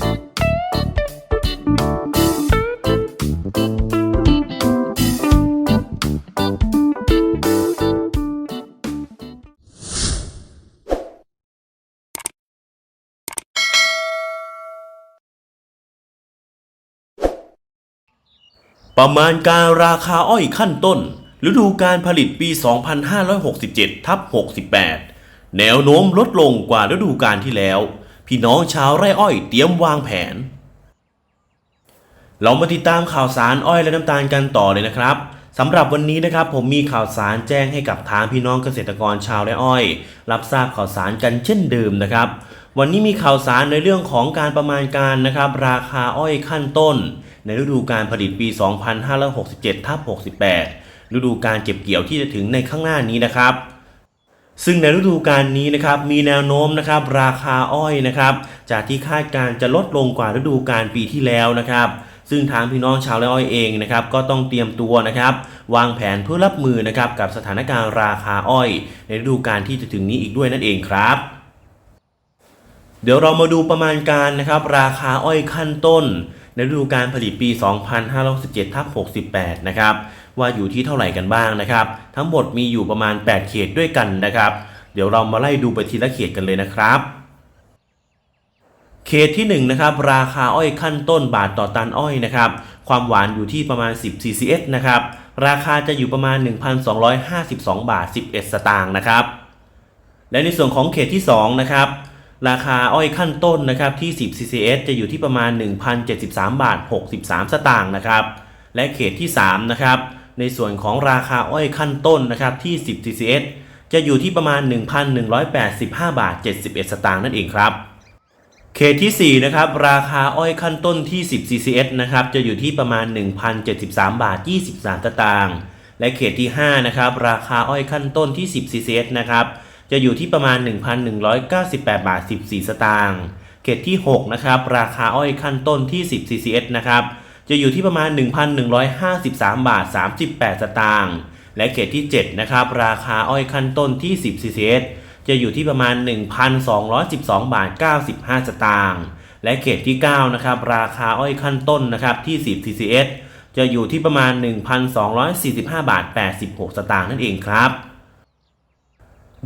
ประมาณการราคาอ้อยขั้นต้น ฤดูการผลิตปี 2567ทับ68 แนวโน้มลดลงกว่าฤดูกาลที่แล้ว พี่น้องชาวไร่อ้อยเตรียมวางแผน เรามาติดตามข่าวสารอ้อยและน้ำตาลกันต่อเลยนะครับสำหรับวันนี้นะครับผมมีข่าวสารแจ้งให้กับทางพี่น้องเกษตรกรชาวไร่อ้อย รับทราบข่าวสารกันเช่นเดิมนะครับ วันนี้มีข่าวสารในเรื่องของการประมาณการนะครับ ราคาอ้อยขั้นต้น ในฤดูการผลิตปี 2567ทับ68 ฤดูการเก็บเกี่ยวที่จะถึงในข้างหน้านี้นะครับ ซึ่งในฤดูกาลนี้นะครับมีแนวโน้มนะครับราคาอ้อยนะครับจากที่คาดการจะลดลงกว่าฤดูกาลปีที่แล้วนะครับซึ่งทางพี่น้องชาวไร่อ้อยเองนะครับก็ต้องเตรียมตัวนะครับ วางแผนเพื่อรับมือนะครับกับสถานการณ์ราคาอ้อย ในฤดูกาลที่จะถึงนี้อีกด้วยนั่นเองครับ เดี๋ยวเรามาดูประมาณการนะครับ ราคาอ้อยขั้นต้น ในฤดูการผลิตปี 2567ทับ68 นะครับ ว่าอยู่ที่เท่าไหร่กันบ้างนะครับ ทั้งหมดมีอยู่ประมาณ 8 เขตด้วยกันนะครับ เดี๋ยวเรามาไล่ดูไปทีละเขตกันเลยนะครับ เขตที่1นะครับราคาอ้อยขั้นต้นบาทต่อตันอ้อยนะครับความหวานอยู่ที่ประมาณ 10 CCS นะครับราคาจะอยู่ประมาณ 1,252 บาท 11 สตางค์นะครับ และในส่วนของเขตที่2นะครับ ราคาอ้อยขั้นต้นนะครับที่ 10 CCS จะอยู่ที่ประมาณ 1,073 บาท 63 สตางค์นะครับ และเขตที่ 3 นะครับ ในส่วนของราคาอ้อยขั้นต้นนะครับที่ 10 CCS จะอยู่ที่ประมาณ 1,185 บาท 71 สตางค์นั่นเองครับ เขตที่ 4 นะครับ ราคาอ้อยขั้นต้นที่ 10 CCS นะครับ จะอยู่ที่ประมาณ 1,073 บาท 23 สตางค์ และเขตที่ 5 นะครับ ราคาอ้อยขั้นต้นที่ 10 CCS นะครับ จะอยู่ที่ประมาณ 1,198 บาท 14 สตางค์เขตที่ 6 นะครับ ราคาอ้อยขั้นต้นที่ 10 CCS นะครับ จะอยู่ที่ประมาณ 1,153 บาท 38 สตางค์ และเขตที่ 7 นะครับ ราคาอ้อยขั้นต้นที่ 10 CCS จะอยู่ที่ประมาณ 1,212 บาท 95 สตางค์ และเขตที่ 9 นะครับ ราคาอ้อยขั้นต้นนะครับที่ 10 CCS จะอยู่ที่ประมาณ 1,245 บาท 86 สตางค์นั่นเองครับ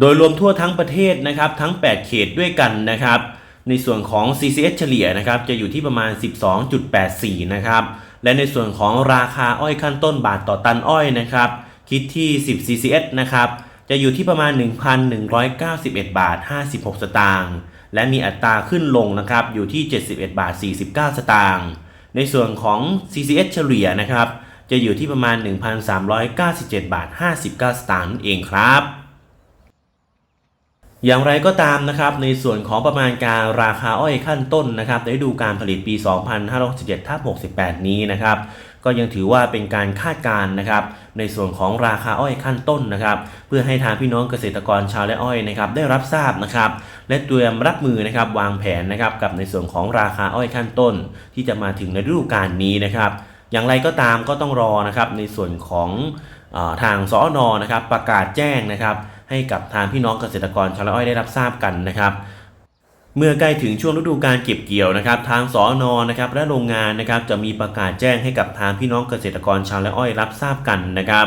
โดยรวมทั่วทั้งประเทศนะครับทั้ง 8 เขตด้วยกันนะครับ ในส่วนของ CCS เฉลี่ยนะครับจะอยู่ที่ประมาณ 12.84 นะครับและในส่วนของราคาอ้อยขั้นต้นบาทต่อตันอ้อยนะครับ คิดที่ 10 CCS นะครับจะอยู่ที่ประมาณ 1,191 บาท 56 สตางค์และมีอัตราขึ้นลงนะครับอยู่ที่ 71 บาท 49 สตางค์ในส่วนของ CCS เฉลี่ยนะครับจะอยู่ที่ประมาณ 1,397 บาท 59 สตางค์นั่นเองครับ อย่างไรก็ตามนะครับในส่วนของประมาณการราคาอ้อยขั้นต้นนะครับในฤดูการผลิตปี 2567ทับ68 นี้นะครับก็ยังถือว่าเป็นการคาดการณ์นะครับในส่วนของราคาอ้อยขั้นต้นนะครับ เพื่อให้ทางพี่น้องเกษตรกรชาวไร่อ้อยนะครับได้รับทราบนะครับ และเตรียมรับมือนะครับวางแผนนะครับกับในส่วนของราคาอ้อยขั้นต้น ที่จะมาถึงในฤดูกาลนี้นะครับ อย่างไรก็ตามก็ต้องรอนะครับในส่วนของอทางสอนอนะครับประกาศแจ้งนะครับ ให้กับทางพี่น้องเกษตรกรชาวไร่อ้อยได้รับทราบกันนะครับเมื่อใกล้ถึงช่วงฤดูการเก็บเกี่ยวนะครับ ทางสอนอนะครับและโรงงานนะครับจะมีประกาศแจ้งให้กับทางพี่น้องเกษตรกรชาวไร่อ้อยรับทราบกันนะครับ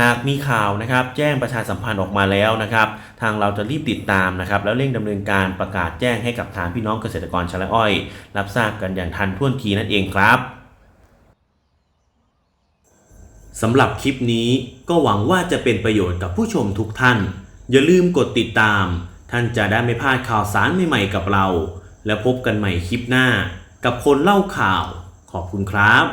หากมีข่าวนะครับแจ้งประชาสัมพันธ์ออกมาแล้วนะครับ ทางเราจะรีบติดตามนะครับ แล้วเร่งดำเนินการประกาศแจ้งให้กับทางพี่น้องเกษตรกรชาวไร่อ้อย รับทราบกันอย่างทันท่วงทีนั่นเองครับ สำหรับคลิปนี้ก็หวังว่าจะเป็นประโยชน์กับผู้ชมทุกท่าน อย่าลืมกดติดตาม ท่านจะได้ไม่พลาดข่าวสารใหม่ๆกับเรา และพบกันใหม่คลิปหน้า กับคนเล่าข่าว ขอบคุณครับ